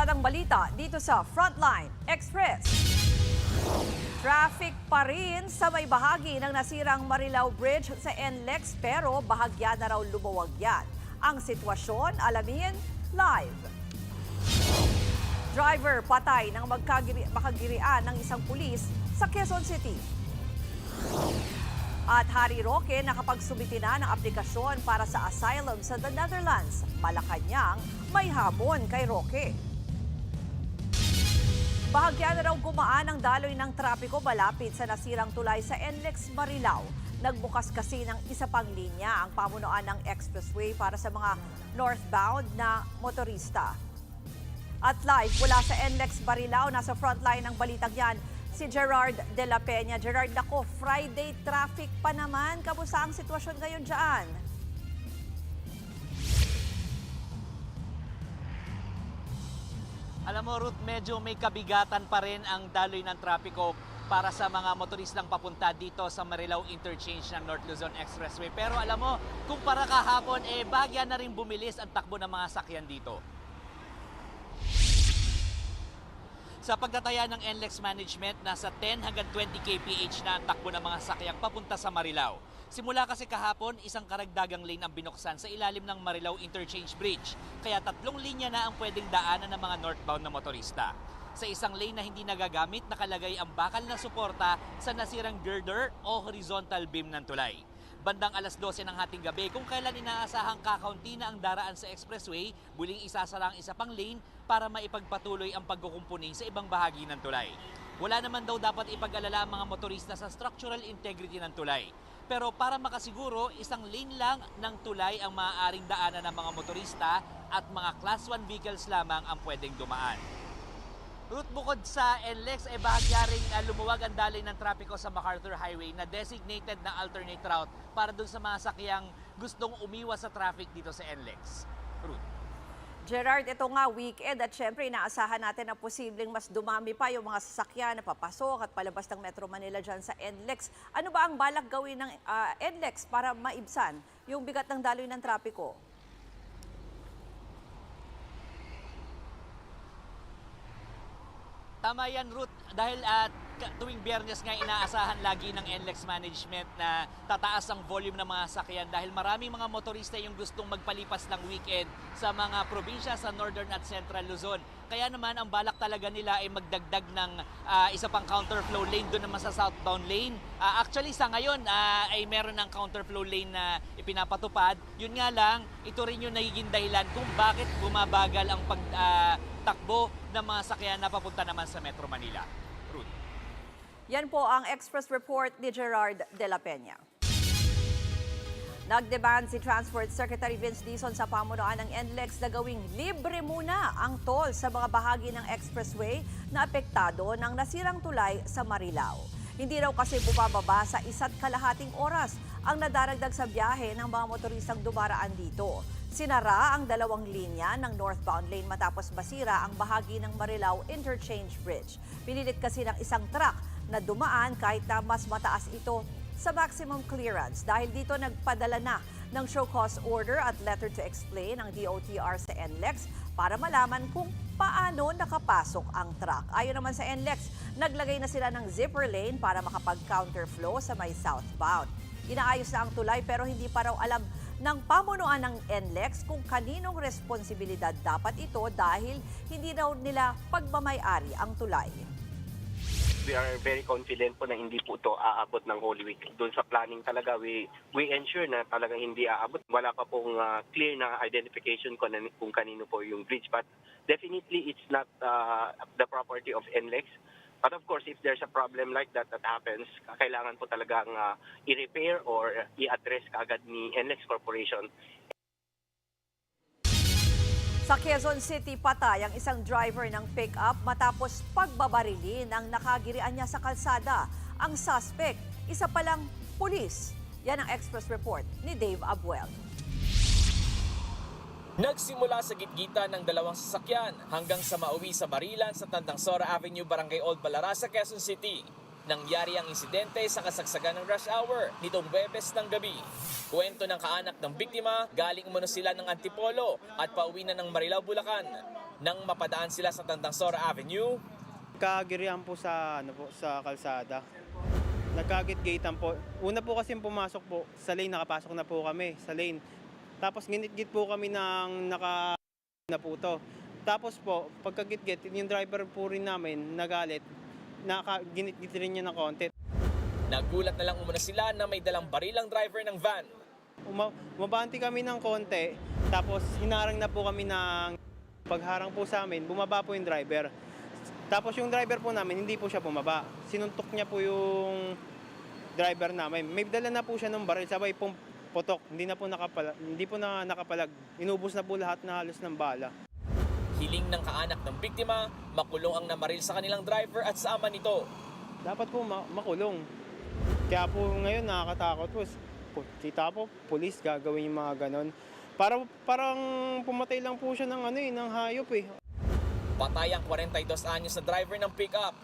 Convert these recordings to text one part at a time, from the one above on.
detalsadang balita dito sa Frontline Express. Traffic pa rin sa may bahagi ng nasirang Marilao Bridge sa NLEX pero bahagya na raw lumuwag yan. Ang sitwasyon, alamin live. Driver patay magkagiri makagirian ng isang pulis sa Quezon City. At Harry Roque nakapagsumiti na ng aplikasyon para sa asylum sa the Netherlands. Malacanang may hamon kay Roque. Bahagya na raw gumaan ang daloy ng trapiko malapit sa nasirang tulay sa NLEX Marilao. Nagbukas kasi ng isa pang linya ang pamunuan ng expressway para sa mga northbound na motorista. At live mula sa NLEX Marilao, nasa frontline ng balitang yan, si Gerard De La Peña. Gerard, nako, Friday traffic pa naman. Kamusta ang sitwasyon ngayon dyan? Alam mo, Ruth, medyo may kabigatan pa rin ang daloy ng trapiko para sa mga motoristang papunta dito sa Marilao Interchange ng North Luzon Expressway. Pero alam mo, kung para kahapon, eh, bahagya na rin bumilis ang takbo ng mga sakyan dito. Sa pagtataya ng NLEX Management, nasa 10 hanggang 20 kph na ang takbo ng mga sakyang papunta sa Marilao. Simula kasi kahapon, isang karagdagang lane ang binuksan sa ilalim ng Marilao Interchange Bridge. Kaya tatlong linya na ang pwedeng daanan ng mga northbound na motorista. Sa isang lane na hindi nagagamit, nakalagay ang bakal na suporta sa nasirang girder o horizontal beam ng tulay. Bandang alas 12 ng hating gabi, kung kailan inaasahang kakaunti na ang daraan sa expressway, muling isasara ang isa pang lane para maipagpatuloy ang pagkukumpuni sa ibang bahagi ng tulay. Wala naman daw dapat ipag-alala ang mga motorista sa structural integrity ng tulay. Pero para makasiguro, isang lane lang ng tulay ang maaaring daanan ng mga motorista at mga Class 1 vehicles lamang ang pwedeng dumaan. Route bukod sa NLEX ay bahagya ring uh, lumuwag ang daloy ng trapiko sa MacArthur Highway na designated na alternate route para dun sa mga sakyang gustong umiwas sa traffic dito sa NLEX. Ruth. Gerard, ito nga weekend at syempre inaasahan natin na posibleng mas dumami pa yung mga sasakyan na papasok at palabas ng Metro Manila dyan sa NLEX. Ano ba ang balak gawin ng ah, NLEX para maibsan yung bigat ng daloy ng trapiko? Tama yan, Ruth. Dahil at tuwing biyernes nga inaasahan lagi ng NLEX management na tataas ang volume ng mga sakyan dahil maraming mga motorista yung gustong magpalipas ng weekend sa mga probinsya sa Northern at Central Luzon. Kaya naman ang balak talaga nila ay magdagdag ng ah, isa pang counterflow lane doon naman sa southbound lane. Ah, actually sa ngayon ah, ay meron ng counterflow lane na ipinapatupad. Yun nga lang, ito rin yung nagiging dahilan kung bakit bumabagal ang pagtakbo ng mga sakyan na papunta naman sa Metro Manila. Ruth. Yan po ang Express Report ni Gerard De La Peña. Nagdemand si Transport Secretary Vince Dizon sa pamunuan ng NLEX na gawing libre muna ang toll sa mga bahagi ng expressway na apektado ng nasirang tulay sa Marilao. Hindi raw kasi bumababa sa isa't kalahating oras ang nadaragdag sa biyahe ng mga motoristang dumaraan dito. Sinara ang dalawang linya ng northbound lane matapos masira ang bahagi ng Marilao Interchange Bridge. Pinilit kasi ng isang truck na dumaan kahit na mas mataas ito sa maximum clearance dahil dito nagpadala na ng show cause order at letter to explain ang DOTR sa NLEX para malaman kung paano nakapasok ang truck. Ayon naman sa NLEX, naglagay na sila ng zipper lane para makapag-counterflow sa may southbound. Inaayos na ang tulay pero hindi pa raw alam ng pamunuan ng NLEX kung kaninong responsibilidad dapat ito dahil hindi raw nila pagmamayari ang tulay. we are very confident po na hindi po ito aabot ng Holy Week. Doon sa planning talaga, we we ensure na talagang hindi aabot. Wala pa pong ah, clear na identification kung, kung kanino po yung bridge. But definitely, it's not ah, the property of NLEX. But of course, if there's a problem like that that happens, kailangan po talagang ah, i-repair or i-address kaagad ni NLEX Corporation Sa Quezon City, patay ang isang driver ng pick-up matapos pagbabarilin ang nakagirian niya sa kalsada. Ang suspect, isa palang pulis. Yan ang Express Report ni Dave Abuel. Nagsimula sa gitgita ng dalawang sasakyan hanggang sa mauwi sa Marilan sa Tandang Sora Avenue, Barangay Old Balara sa Quezon City. Nangyari ang insidente sa kasagsagan ng rush hour nitong Webes ng gabi. Kwento ng kaanak ng biktima, galing umano sila ng Antipolo at pauwi na ng Marilao, Bulacan. Nang mapadaan sila sa Tandangsora Avenue, Kagirihan po sa ano po sa kalsada. Nagkagit-gatean po. Una po kasi pumasok po sa lane, nakapasok na po kami sa lane. Tapos ginit-git po kami ng naka na po to. Tapos po, pagkagit-git, yung driver po rin namin nagalit. Naka, ginit-git rin niya ng konti. nagulat na lang umano sila na may dalang baril ang driver ng van. Uma, umabanti kami ng konti, tapos hinarang na po kami ng pagharang po sa amin, bumaba po yung driver. Tapos yung driver po namin, hindi po siya bumaba. Sinuntok niya po yung driver namin. May dala na po siya ng baril, sabay pong putok. Hindi na po nakapalag, hindi po na nakapalag. Inubos na po lahat na halos ng bala. Hiling ng kaanak ng biktima, makulong ang namaril sa kanilang driver at sa ama nito. Dapat po ma- makulong. Kaya po ngayon nakakatakot po. Kita po, pulis gagawin yung mga ganon. Para, parang pumatay lang po siya ng ano eh, ng hayop eh. Patay ang 42 anyos na driver ng pickup.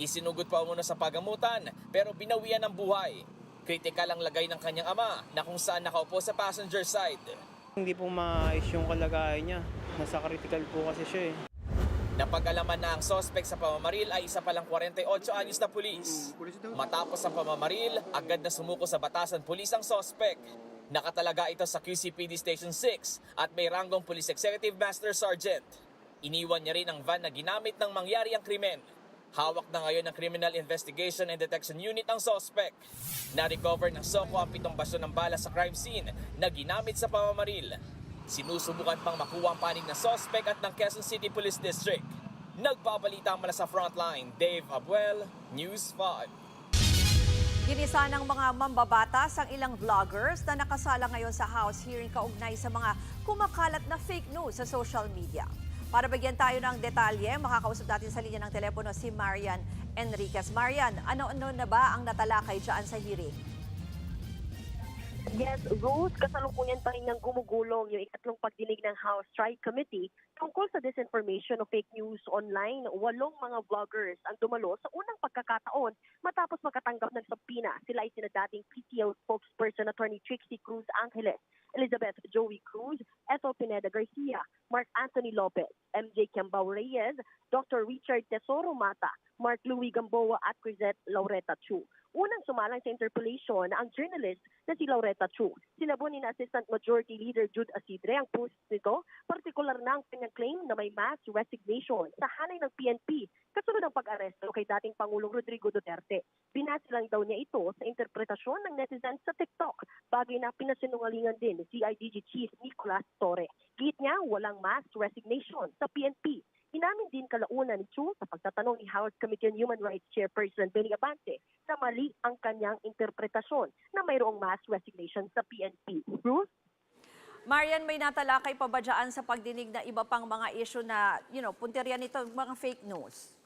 Isinugod pa muna sa pagamutan pero binawian ng buhay. Kritikal ang lagay ng kanyang ama na kung saan nakaupo sa passenger side. Hindi po maayos yung kalagayan niya. Nasa critical po kasi siya eh. Napag-alaman na ang sospek sa pamamaril ay isa palang 48 anyos na pulis. Matapos ang pamamaril, agad na sumuko sa batasan pulis ang sospek. Nakatalaga ito sa QCPD Station 6 at may ranggong Police Executive Master Sergeant. Iniwan niya rin ang van na ginamit ng mangyari ang krimen. Hawak na ngayon ng Criminal Investigation and Detection Unit ang sospek. Na-recover ng SOCO ang pitong basyo ng bala sa crime scene na ginamit sa pamamaril. Sinusubukan pang makuha ang panig ng sospek at ng Quezon City Police District. Nagbabalita mula sa frontline, Dave Abuel, News 5. Ginisa ng mga mambabatas ang ilang vloggers na nakasala ngayon sa House hearing kaugnay sa mga kumakalat na fake news sa social media. Para bigyan tayo ng detalye, makakausap natin sa linya ng telepono si Marian Enriquez. Marian, ano-ano na ba ang natalakay dyan sa hearing? Yes, Rose, kasalukuyan pa rin ng gumugulong yung ikatlong pagdinig ng House Strike Committee tungkol sa disinformation o fake news online. Walong mga vloggers ang dumalo sa unang pagkakataon matapos makatanggap ng subpoena. Sila ay sina dating PTO spokesperson Attorney Trixie Cruz Angeles, Elizabeth Joey Cruz, Ethel Pineda Garcia, Mark Anthony Lopez, MJ Kiambao Reyes, Dr. Richard Tesoro Mata, Mark Louis Gamboa at Crisette Laureta Chu. Unang sumalang sa interpellation ang journalist na si Laureta Chu. Sinabo ni Assistant Majority Leader Jude Asidre ang post nito, partikular na ang kanyang claim na may mass resignation sa hanay ng PNP kasunod ng pag-aresto kay dating Pangulong Rodrigo Duterte. Binasa lang daw niya ito sa interpretasyon ng netizens sa TikTok, bagay na pinasinungalingan din ni CIDG Chief Nicolas Torre. Git niya, walang mass resignation sa PNP. Inamin din kalaunan ni Chu sa pagtatanong ni House Committee on Human Rights Chairperson Benny Abante na mali ang kanyang interpretasyon na mayroong mass resignation sa PNP. Ruth? Marian, may natalakay pa ba dyan sa pagdinig na iba pang mga issue na, you know, punteriya nito, mga fake news?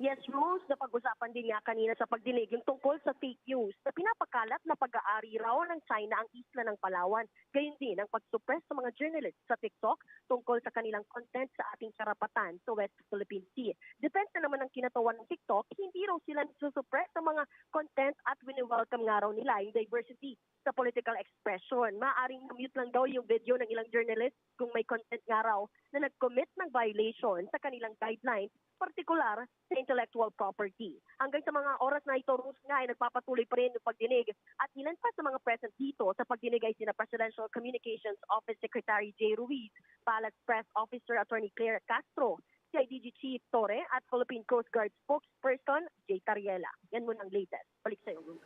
Yes, Rose, na pag-usapan din nga kanina sa pagdinig yung tungkol sa fake news na pinapakalat na pag-aari raw ng China ang isla ng Palawan. Gayun din ang pag-suppress sa mga journalists sa TikTok tungkol sa kanilang content sa ating karapatan sa West Philippine Sea. Depende naman ng kinatawan ng TikTok, hindi raw sila nagsusuppress sa mga content at wini-welcome nga raw nila yung diversity sa political expression. Maaring mute lang daw yung video ng ilang journalists kung may content nga raw na nag-commit ng violation sa kanilang guidelines partikular sa intellectual property. Hanggang sa mga oras na ito, Rus nga ay nagpapatuloy pa rin yung pagdinig at ilan pa sa mga present dito sa pagdinig ay sina Presidential Communications Office Secretary Jay Ruiz, Palace Press Officer Attorney Claire Castro, CIDG Chief Torre at Philippine Coast Guard spokesperson Jay Tariela. Yan muna ang latest. Balik sa iyo.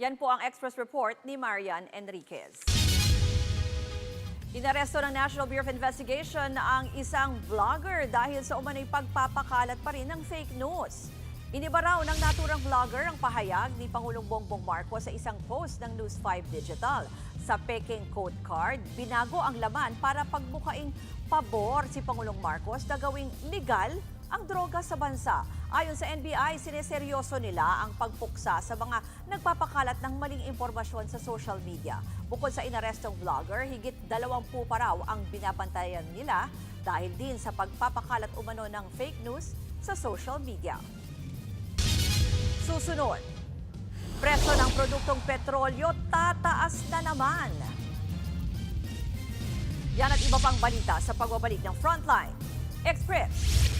Yan po ang Express Report ni Marian Enriquez. Inaresto ng National Bureau of Investigation ang isang vlogger dahil sa umano'y pagpapakalat pa rin ng fake news. Iniba raw ng naturang vlogger ang pahayag ni Pangulong Bongbong Marcos sa isang post ng News 5 Digital. Sa Peking Code Card, binago ang laman para pagbukaing pabor si Pangulong Marcos na gawing legal ang droga sa bansa. Ayon sa NBI, sineseryoso nila ang pagpuksa sa mga nagpapakalat ng maling impormasyon sa social media. Bukod sa inarestong vlogger, higit 20 pa ang binapantayan nila dahil din sa pagpapakalat umano ng fake news sa social media. susunod. Presyo ng produktong petrolyo tataas na naman. Yan at iba pang balita sa pagbabalik ng Frontline Express.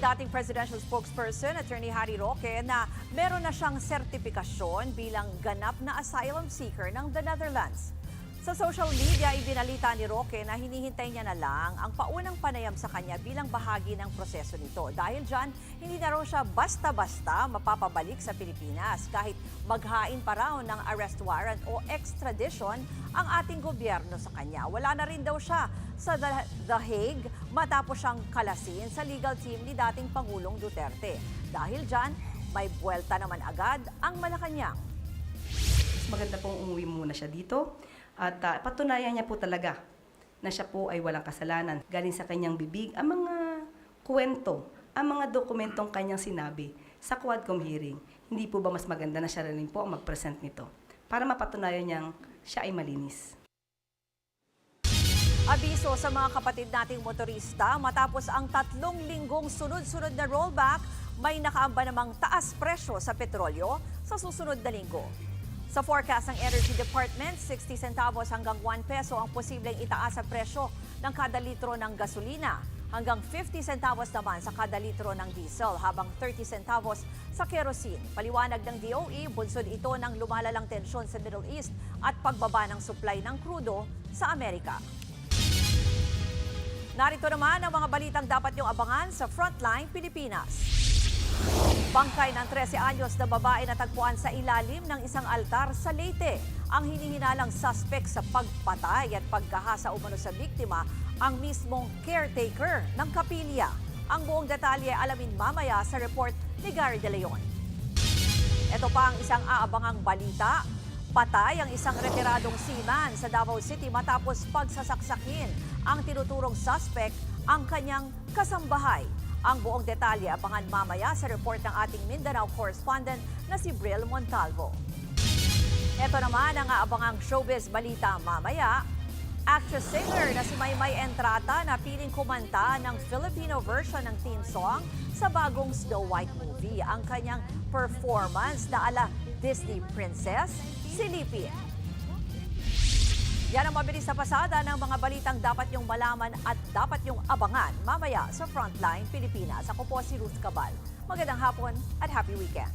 dating presidential spokesperson, Attorney Harry Roque, na meron na siyang sertifikasyon bilang ganap na asylum seeker ng the Netherlands. Sa social media, ibinalita ni Roque na hinihintay niya na lang ang paunang panayam sa kanya bilang bahagi ng proseso nito. Dahil dyan, hindi na raw siya basta-basta mapapabalik sa Pilipinas kahit maghain pa raw ng arrest warrant o extradition ang ating gobyerno sa kanya. Wala na rin daw siya sa The, Hague matapos siyang kalasin sa legal team ni dating Pangulong Duterte. Dahil dyan, may buwelta naman agad ang Malacanang. maganda pong umuwi muna siya dito at ah, patunayan niya po talaga na siya po ay walang kasalanan. Galing sa kanyang bibig ang mga kwento, ang mga dokumentong kanyang sinabi sa Quadcom hearing. Hindi po ba mas maganda na siya rin po ang mag-present nito para mapatunayan niyang siya ay malinis. Abiso sa mga kapatid nating motorista, matapos ang tatlong linggong sunod-sunod na rollback, may nakaamba namang taas presyo sa petrolyo sa susunod na linggo. Sa forecast ng Energy Department, 60 centavos hanggang 1 peso ang posibleng itaas sa presyo ng kada litro ng gasolina, hanggang 50 centavos naman sa kada litro ng diesel, habang 30 centavos sa kerosene. Paliwanag ng DOE, bunsod ito ng lumalalang tensyon sa Middle East at pagbaba ng supply ng krudo sa Amerika. Narito naman ang mga balitang dapat niyong abangan sa Frontline Pilipinas. Bangkay ng 13 anyos na babae natagpuan sa ilalim ng isang altar sa Leyte. Ang hinihinalang suspect sa pagpatay at pagkahasa umano sa biktima ang mismong caretaker ng kapilya. Ang buong detalye alamin mamaya sa report ni Gary De Leon. Ito pa ang isang aabangang balita. Patay ang isang retiradong seaman sa Davao City matapos pagsasaksakin ang tinuturong suspect ang kanyang kasambahay. Ang buong detalye abangan mamaya sa report ng ating Mindanao correspondent na si Bril Montalvo. Ito naman ang aabangang showbiz balita mamaya. Actress-singer na si Maymay Entrata na piling kumanta ng Filipino version ng theme song sa bagong Snow White movie. Ang kanyang performance na ala Disney Princess, silipin. Yan ang mabilis na pasada ng mga balitang dapat niyong malaman at dapat niyong abangan mamaya sa Frontline Pilipinas. Ako po si Ruth Cabal. Magandang hapon at happy weekend.